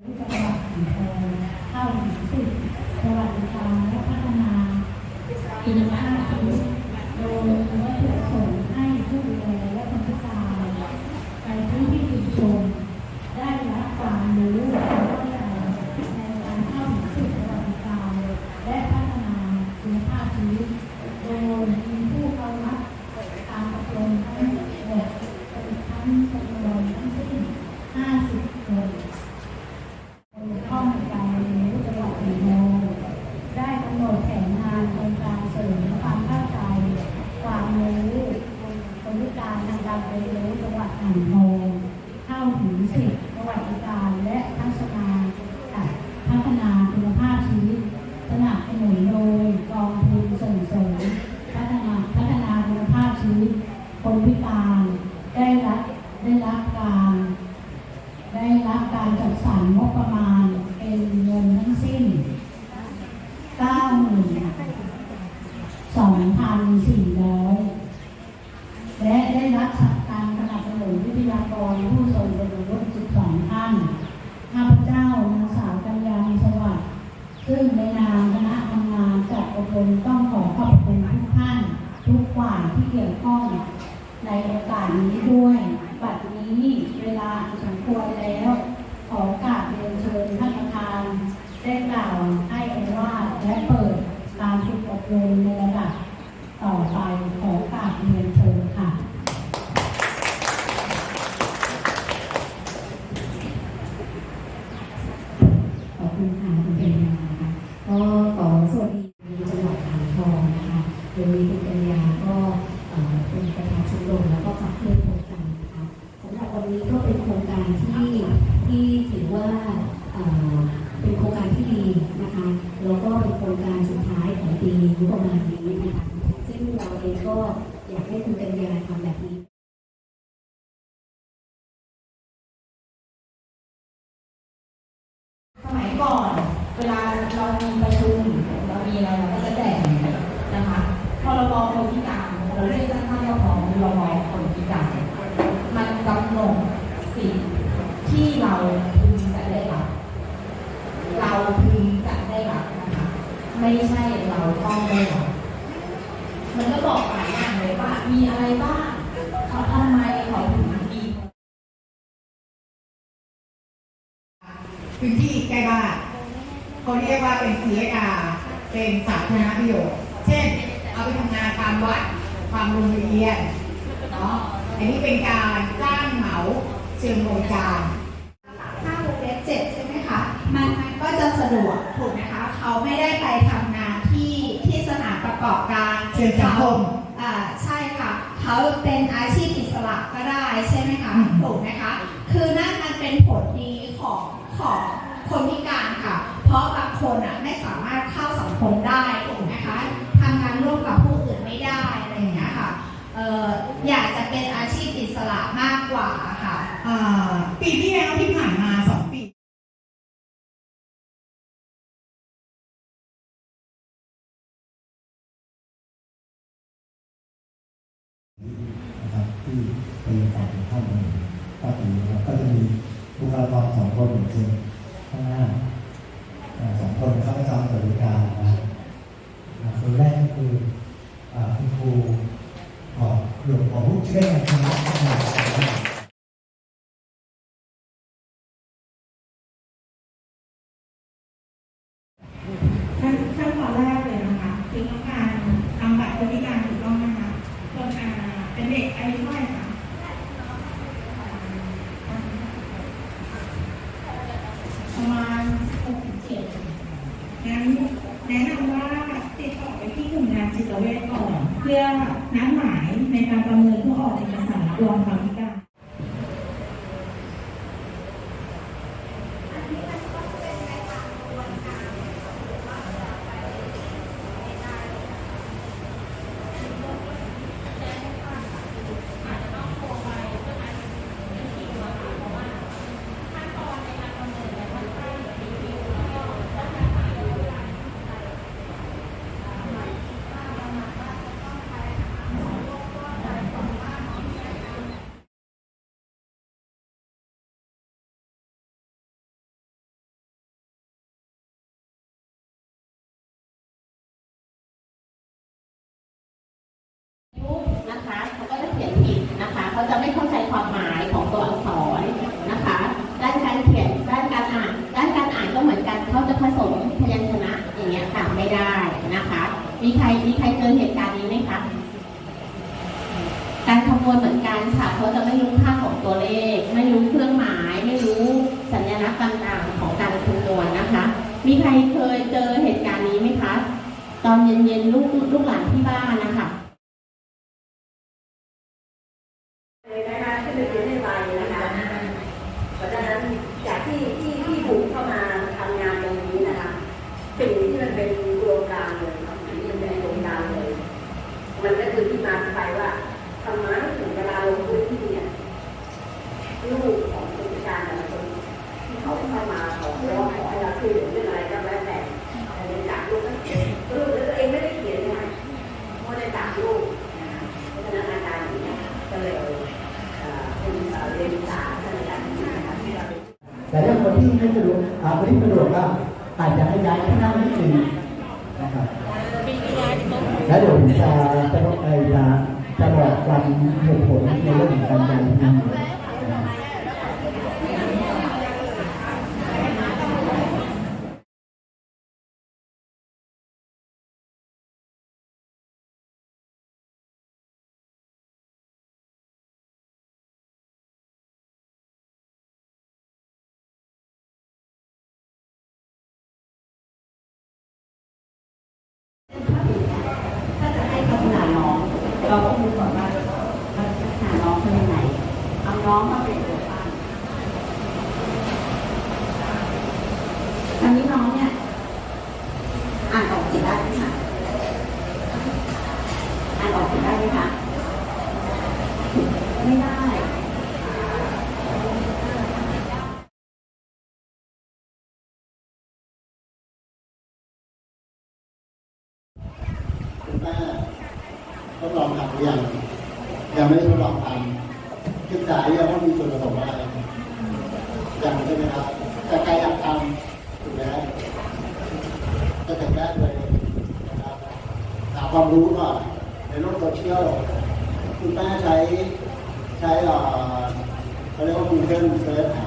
จังหวัดอ่างทองเข้าถึงสิทธิสวัสดิการและพัฒนาคุณภาพชีวิตโดยวัตถุประสงค์ให้ผู้ดูแลและคนพิการในพื้นที่ชุมชนได้รับความรู้และเข้าใจในการเข้าถึงสิทธิสวัสดิการและพัฒนาคุณภาพชีวิต โดยมีผู้เข้ารับการอบรมทั้งหมดทั้งจำนวนทั้งสิ้น 50 คน ข้อมูลการเรียนรู้จังหวัดอ่างทองได้กำหนดแผนงานโครงการเสริมความเข้าใจ ความรู้คนพิการทางการเรียนรู้จังหวัดอ่างทองเข้าถึงสิทธิสวัสดิการและพัฒนาพัฒนาคุณภาพชีวิตสนับสนุนโดยกองทุนส่งเสริมพัฒนาพัฒนาคุณภาพชีวิต คนพิการได้รับได้รับการ ได้รับการจัดสรรงบประมาณเป็นเงินทั้งสิ้น 92,400 และได้รับการสนับสนุนวิทยากรผู้ทรงคุณวุฒิ12 ท่านข้าพเจ้านางสาวกัญญามีสวัสดิ์ซึ่งในนามคณะทำงานจัดอบรมต้องขอขอบคุณทุกท่าน ทุกฝ่ายที่เกี่ยวข้องในโอกาสนี้ด้วย บัดนี้เวลาสมควรแล้ว ขอโอกราบเรียนเชิญท่านประธาน ได้กล่าวให้อนุญาตและเปิดการฝึกอบรมในระดับต่อไปขอโอกราบเรียนเชิญค่ะ ขอบคุณค่ะคุณเป็นยาค่ะก็ขอสวัสดีจังหวัดอ่างทองนะคะ วีคุณกัญญาก็เป็นประธานชมรมแล้วก็ขับเคลื่อนโครงการนะคะสำหรับวันนี้ก็เป็นโครงการที่ที่ถือว่าเอ่อเป็นโครงการที่ดีนะคะแล้วก็เป็นโครงการสุดท้ายของปีงบประมาณนี้นะคะซึ่งเราเองก็อยากให้คุณเป็นยาทำแบบนี้ สมัยก่อนเวลาเรามีประชุมเรามีอะไรเราก็จะแจกนะคะพรบคนพิการ เราเรียกสั้นๆว่าของพรบคนพิการมันกำหนดสิ่งที่เราพึงจะได้รับ เราพึงจะได้รับนะคะไม่ใช่เราต้องได้รับมันก็บอกหลายอย่างเลยว่ามีอะไรบ้างเขาทำไมเขาถึงดีพื้นที่ใกล้บ้านเขาเรียกว่าเป็น CSR เป็นสาธารณประโยชน์ เช่น เอาไปทำงานตามวัด ตามโรงเรียนเนาะอันนี้เป็นการจ้างเหมาเชิงบริการถ้าวงเล็บเจ็ดใช่ไหมคะมันมันก็จะสะดวกถูกไหมคะเขาไม่ได้ไปทำงานที่ที่สถานประกอบการเชิงสังคมอ่าใช่ค่ะเขาเป็นอาชีพอิสระก็ได้ใช่ไหมคะอืมถูกไหมคะคือนั่นมันเป็นผลดีของของคนพิการค่ะ เพราะบางคน อยากจะเป็นอาชีพอิสระมากกว่าค่ะ อ่าปีที่แล้วที่ผ่านมาสองปีนะครับที่เป็นฝั่งข้างหนึ่งก็ถือว่าก็จะมีบุคลากรสองคนอย่างเช่นข้างหน้าอ่าสองคนเข้าไปทำบริการนะอ่าคนแรกก็คืออ่าคุณครูของ หลวงของผู้ช่วยงานคณะนะครับขั้นขั้นตอนแรกเลยนะคะคือต้องการทำบัตรคนพิการถูกต้องนะคะคนอ่าเป็นเด็กอายุเท่าไหร่คะประมาณ6ถึง7งั้นแนะนำว่าติดต่อไปที่กลุ่มงานจิตเวชก่อน เพื่อนัดหมาย การประเมินเพื่อออกเอกสารรองความพิก เขาจะไม่เข้าใจความหมายของตัวอักษรนะคะ ด้านการเขียนด้านการอ่าน ด้านการอ่านก็เหมือนกันเขาจะผสมพยัญชนะอย่างเงี้ยค่ะไม่ได้นะคะ มีใครมีใครเจอเหตุการณ์นี้ไหมคะการคำนวณเหมือนกันค่ะเขาจะไม่รู้ค่าของตัวเลข ไม่รู้เครื่องหมาย ไม่รู้สัญลักษณ์ต่างๆของการคำนวณนะคะ มีใครเคยเจอเหตุการณ์นี้ไหมคะ ตอนเย็นๆลูกลูกหลานที่บ้านนะคะ เลยนะคะขึ้นไปเรียนให้ไวนะคะเพราะฉะนั้นจากที่ที่ที่บุกเข้ามาทำงานตรงนี้นะคะสิ่งที่มันเป็นโครงการเลยสิ่งที่มันเป็นโครงการเลย มันก็คือที่มาที่ไปว่าทำไมถึงเวลาลงพื้นที่เนี่ยลูกของผู้จัดการแต่ละคนที่เขาเข้ามาขอร้องขอให้เราช่วยเหลือเรื่องอะไรก็แล้วแต่แต่ในจากลูกก็เขียนลูกตัวเองไม่ได้เขียนนะเพราะในจากลูกนะคะเพราะฉะนั้นอาการอย่างนี้ยก็เลย เอ่อเป็นเอ่อเรียนวิชาท่านอาจารย์ที่นะคะที่เรา แต่ถ้าคนที่ไม่สะดวกอาคนที่สะดวกก็อาจจะให้ย้ายที่นั่งนิดนึงนะครับ แล้วเดี๋ยวผมจะจะบอกไปจะจะบอกความเหตุผลในเรื่องของการย้ายที่นั่ง เราต้องรู้ก่อนว่าเราจะพัฒนาน้องเป็นยังไงเอาน้องมาเป็นตัวตั้งอันนี้น้องเนี่ยอ่านออกเขียนได้ไหมคะอ่านออกเขียนได้ไหมคะไม่ได้คุณแม่ ทดลองทำหรือยังยังไม่ได้ทดลองทำศึกษายังว่ามีส่วนผสมอะไรยังใช่ไหมครับแต่ใครอยากทำถูกไหมครับก็แต่งแรกเลยนะครับหาความรู้ก่อนในโลกโซเชียลคุณแม่ใช้ใช้เอ่อเขาเรียกว่า Google Search หา